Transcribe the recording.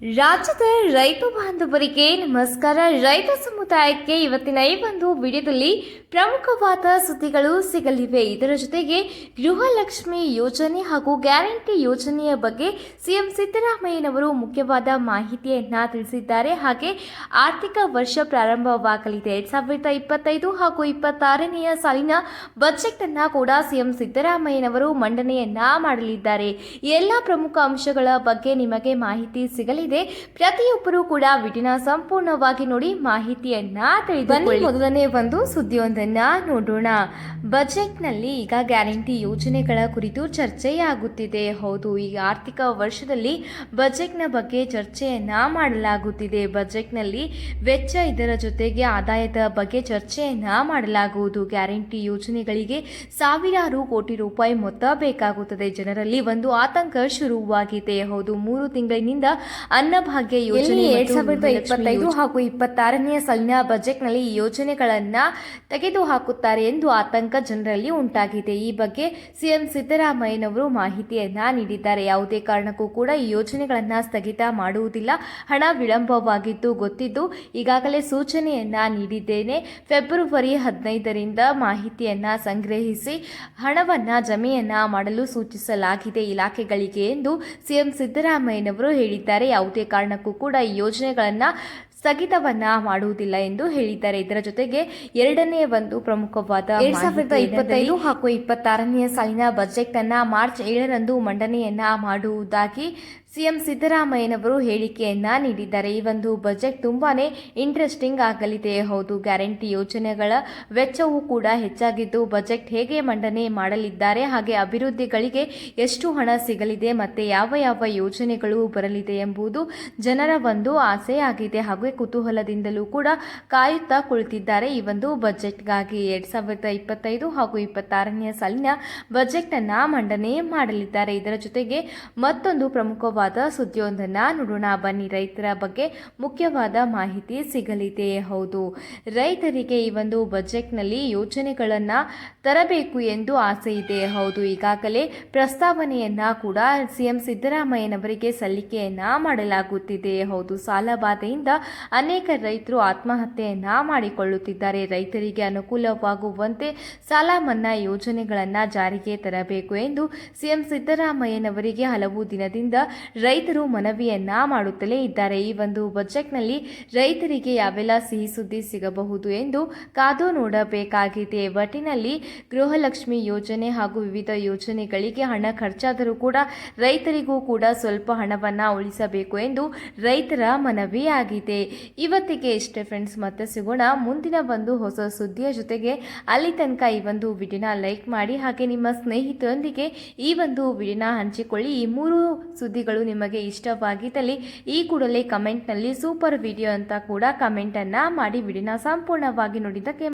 ರಾಜ್ಯದ ರೈತ ಬಾಂಧವರಿಗೆ ನಮಸ್ಕಾರ. ರೈತ ಸಮುದಾಯಕ್ಕೆ ಇವತ್ತಿನ ಈ ಒಂದು ವಿಡಿಯೋದಲ್ಲಿ ಪ್ರಮುಖವಾದ ಸುದ್ದಿಗಳು ಸಿಗಲಿವೆ. ಇದರ ಜೊತೆಗೆ ಗೃಹಲಕ್ಷ್ಮಿ ಯೋಜನೆ ಹಾಗೂ ಗ್ಯಾರಂಟಿ ಯೋಜನೆಯ ಬಗ್ಗೆ ಸಿಎಂ ಸಿದ್ದರಾಮಯ್ಯನವರು ಮುಖ್ಯವಾದ ಮಾಹಿತಿಯನ್ನ ತಿಳಿಸಿದ್ದಾರೆ. ಹಾಗೆ ಆರ್ಥಿಕ ವರ್ಷ ಪ್ರಾರಂಭವಾಗಲಿದೆ. ಎರಡ್ ಸಾವಿರದ ಇಪ್ಪತ್ತೈದು ಹಾಗೂ ಇಪ್ಪತ್ತಾರನೆಯ ಸಾಲಿನ ಬಜೆಟ್ ಅನ್ನ ಕೂಡ ಸಿಎಂ ಸಿದ್ದರಾಮಯ್ಯನವರು ಮಂಡನೆಯನ್ನ ಮಾಡಲಿದ್ದಾರೆ. ಎಲ್ಲ ಪ್ರಮುಖ ಅಂಶಗಳ ಬಗ್ಗೆ ನಿಮಗೆ ಮಾಹಿತಿ ಸಿಗಲಿದೆ ಪ್ರತಿಯೊಬ್ಬರು ಕೂಡ ವಿಡಿಯೋನ ಸಂಪೂರ್ಣವಾಗಿ ನೋಡಿ ಮಾಹಿತಿಯನ್ನ ತಿಳಿದು ಮೊದಲನೇ ಒಂದು ಸುದ್ದಿಯೊಂದನ್ನ ನೋಡೋಣ. ಬಜೆಟ್ನಲ್ಲಿ ಈಗ ಗ್ಯಾರಂಟಿ ಯೋಜನೆಗಳ ಕುರಿತು ಚರ್ಚೆಯಾಗುತ್ತಿದೆ. ಹೌದು, ಈ ಆರ್ಥಿಕ ವರ್ಷದಲ್ಲಿ ಬಜೆಟ್ನ ಬಗ್ಗೆ ಚರ್ಚೆಯನ್ನ ಮಾಡಲಾಗುತ್ತಿದೆ. ಬಜೆಟ್ನಲ್ಲಿ ವೆಚ್ಚ ಇದರ ಜೊತೆಗೆ ಆದಾಯದ ಬಗ್ಗೆ ಚರ್ಚೆಯನ್ನ ಮಾಡಲಾಗುವುದು. ಗ್ಯಾರಂಟಿ ಯೋಜನೆಗಳಿಗೆ ಸಾವಿರಾರು ಕೋಟಿ ರೂಪಾಯಿ ಮೊತ್ತ ಬೇಕಾಗುತ್ತದೆ. ಜನರಲ್ಲಿ ಒಂದು ಆತಂಕ ಶುರುವಾಗಿದೆ. ಹೌದು, ಮೂರು ತಿಂಗಳಿನಿಂದ ಅನ್ನಭಾಗ್ಯ ಯೋಜನೆ ಎರಡ್ ಸಾವಿರದ ಇಪ್ಪತ್ತೈದು ಹಾಗೂ ಇಪ್ಪತ್ತಾರನೆಯ ಸೈನ್ಯಾ ಬಜೆಟ್ನಲ್ಲಿ ಈ ಯೋಜನೆಗಳನ್ನ ತೆಗೆದು ಹಾಕುತ್ತಾರೆ ಎಂದು ಆತಂಕ ಜನರಲ್ಲಿ ಉಂಟಾಗಿದೆ. ಈ ಬಗ್ಗೆ ಸಿಎಂ ಸಿದ್ದರಾಮಯ್ಯನವರು ಮಾಹಿತಿಯನ್ನ ನೀಡಿದ್ದಾರೆ. ಯಾವುದೇ ಕಾರಣಕ್ಕೂ ಕೂಡ ಈ ಯೋಜನೆಗಳನ್ನ ಸ್ಥಗಿತ ಮಾಡುವುದಿಲ್ಲ. ಹಣ ವಿಳಂಬವಾಗಿದ್ದು ಗೊತ್ತಿದ್ದು ಈಗಾಗಲೇ ಸೂಚನೆಯನ್ನ ನೀಡಿದ್ದೇನೆ. ಫೆಬ್ರವರಿ ಹದಿನೈದರಿಂದ ಮಾಹಿತಿಯನ್ನ ಸಂಗ್ರಹಿಸಿ ಹಣವನ್ನ ಜಮೆಯನ್ನ ಮಾಡಲು ಸೂಚಿಸಲಾಗಿದೆ ಇಲಾಖೆಗಳಿಗೆ ಎಂದು ಸಿಎಂ ಸಿದ್ದರಾಮಯ್ಯನವರು ಹೇಳಿದ್ದಾರೆ. ಯಾವುದೇ ಕಾರಣಕ್ಕೂ ಕೂಡ ಈ ಯೋಜನೆಗಳನ್ನ ಸ್ಥಗಿತವನ್ನ ಮಾಡುವುದಿಲ್ಲ ಎಂದು ಹೇಳಿದ್ದಾರೆ. ಇದರ ಜೊತೆಗೆ ಎರಡನೇ ಒಂದು ಪ್ರಮುಖವಾದ ಎರಡ್ ಸಾವಿರದ ಇಪ್ಪತ್ತೈದು ಹಾಗೂ ಇಪ್ಪತ್ತಾರನೆಯ ಸಾಲಿನ ಬಜೆಟ್ ಅನ್ನ ಮಾರ್ಚ್ ಏಳರಂದು ಮಂಡನೆಯನ್ನ ಮಾಡುವುದಾಗಿ ಸಿಎಂ ಸಿದ್ದರಾಮಯ್ಯನವರು ಹೇಳಿಕೆಯನ್ನ ನೀಡಿದ್ದಾರೆ. ಈ ಒಂದು ಬಜೆಟ್ ತುಂಬಾನೇ ಇಂಟ್ರೆಸ್ಟಿಂಗ್ ಆಗಲಿದೆ. ಹೌದು ಗ್ಯಾರಂಟಿ ಯೋಜನೆಗಳ ವೆಚ್ಚವೂ ಕೂಡ ಹೆಚ್ಚಾಗಿದ್ದು ಬಜೆಟ್ ಹೇಗೆ ಮಂಡನೆ ಮಾಡಲಿದ್ದಾರೆ ಹಾಗೆ ಅಭಿವೃದ್ಧಿಗಳಿಗೆ ಎಷ್ಟು ಹಣ ಸಿಗಲಿದೆ ಮತ್ತೆ ಯಾವ ಯಾವ ಯೋಜನೆಗಳು ಬರಲಿದೆ ಎಂಬುದು ಜನರ ಒಂದು ಆಸೆಯಾಗಿದೆ ಆಗಿದೆ. ಹಾಗೂ ಕುತೂಹಲದಿಂದಲೂ ಕೂಡ ಕಾಯುತ್ತಾ ಕುಳಿತಿದ್ದಾರೆ. ಈ ಒಂದು ಬಜೆಟ್ಗಾಗಿ ಎರಡ್ ಸಾವಿರದ ಇಪ್ಪತ್ತೈದು ಹಾಗೂ ಇಪ್ಪತ್ತಾರನೆಯ ಸಾಲಿನ ಬಜೆಟ್ ಅನ್ನ ಮಂಡನೆ ಮಾಡಲಿದ್ದಾರೆ. ಇದರ ಜೊತೆಗೆ ಮತ್ತೊಂದು ಪ್ರಮುಖವಾದ ಸುದ್ದಿಯೊಂದನ್ನ ನೋಡೋಣ. ಬನ್ನಿ, ರೈತರ ಬಗ್ಗೆ ಮುಖ್ಯವಾದ ಮಾಹಿತಿ ಸಿಗಲಿದೆ. ಹೌದು, ರೈತರಿಗೆ ಈ ಒಂದು ಬಜೆಟ್ನಲ್ಲಿ ಯೋಜನೆಗಳನ್ನ ತರಬೇಕು ಎಂದು ಆಸೆ ಇದೆ. ಹೌದು, ಈಗಾಗಲೇ ಪ್ರಸ್ತಾವನೆಯನ್ನ ಕೂಡ ಸಿಎಂ ಸಿದ್ದರಾಮಯ್ಯನವರಿಗೆ ಸಲ್ಲಿಕೆಯನ್ನ ಮಾಡಲಾಗುತ್ತಿದೆ. ಹೌದು, ಸಾಲಬಾಧೆಯಿಂದ ಅನೇಕ ರೈತರು ಆತ್ಮಹತ್ಯೆಯನ್ನ ಮಾಡಿಕೊಳ್ಳುತ್ತಿದ್ದಾರೆ. ರೈತರಿಗೆ ಅನುಕೂಲವಾಗುವಂತೆ ಸಾಲ ಮನ್ನಾ ಯೋಜನೆಗಳನ್ನು ಜಾರಿಗೆ ತರಬೇಕು ಎಂದು ಸಿಎಂ ಸಿದ್ದರಾಮಯ್ಯನವರಿಗೆ ಹಲವು ದಿನದಿಂದ ರೈತರು ಮನವಿಯನ್ನ ಮಾಡುತ್ತಲೇ ಇದ್ದಾರೆ. ಈ ಒಂದು ಬಜೆಟ್ನಲ್ಲಿ ರೈತರಿಗೆ ಯಾವೆಲ್ಲ ಸಿಹಿ ಸುದ್ದಿ ಸಿಗಬಹುದು ಎಂದು ಕಾದು ನೋಡಬೇಕಾಗಿದೆ. ಒಟ್ಟಿನಲ್ಲಿ ಗೃಹಲಕ್ಷ್ಮಿ ಯೋಜನೆ ಹಾಗೂ ವಿವಿಧ ಯೋಜನೆಗಳಿಗೆ ಹಣ ಖರ್ಚಾದರೂ ಕೂಡ ರೈತರಿಗೂ ಕೂಡ ಸ್ವಲ್ಪ ಹಣವನ್ನು ಉಳಿಸಬೇಕು ಎಂದು ರೈತರ ಮನವಿಯಾಗಿದೆ. ಇವತ್ತಿಗೆ ಇಷ್ಟೇ ಫ್ರೆಂಡ್ಸ್ ಮತ್ತೆ ಸಿಗೋಣ ಮುಂದಿನ ಒಂದು ಹೊಸ ಸುದ್ದಿಯ ಜೊತೆಗೆ. ಅಲ್ಲಿ ತನಕ ಈ ಒಂದು ವಿಡಿಯೋನ ಲೈಕ್ ಮಾಡಿ, ಹಾಗೆ ನಿಮ್ಮ ಸ್ನೇಹಿತರೊಂದಿಗೆ ಈ ಒಂದು ವಿಡಿಯೋನ ಹಂಚಿಕೊಳ್ಳಿ. ಈ ಮೂರು ಸುದ್ದಿಗಳು ನಿಮಗೆ ಇಷ್ಟವಾಗಿದ್ದಲ್ಲಿ ಈ ಕೂಡಲೇ ಕಮೆಂಟ್ನಲ್ಲಿ ಸೂಪರ್ ವಿಡಿಯೋ ಅಂತ ಕೂಡ ಕಮೆಂಟನ್ನು ಮಾಡಿ, ವಿಡಿಯೋನ ಸಂಪೂರ್ಣವಾಗಿ ನೋಡಿದ್ದಕ್ಕೆ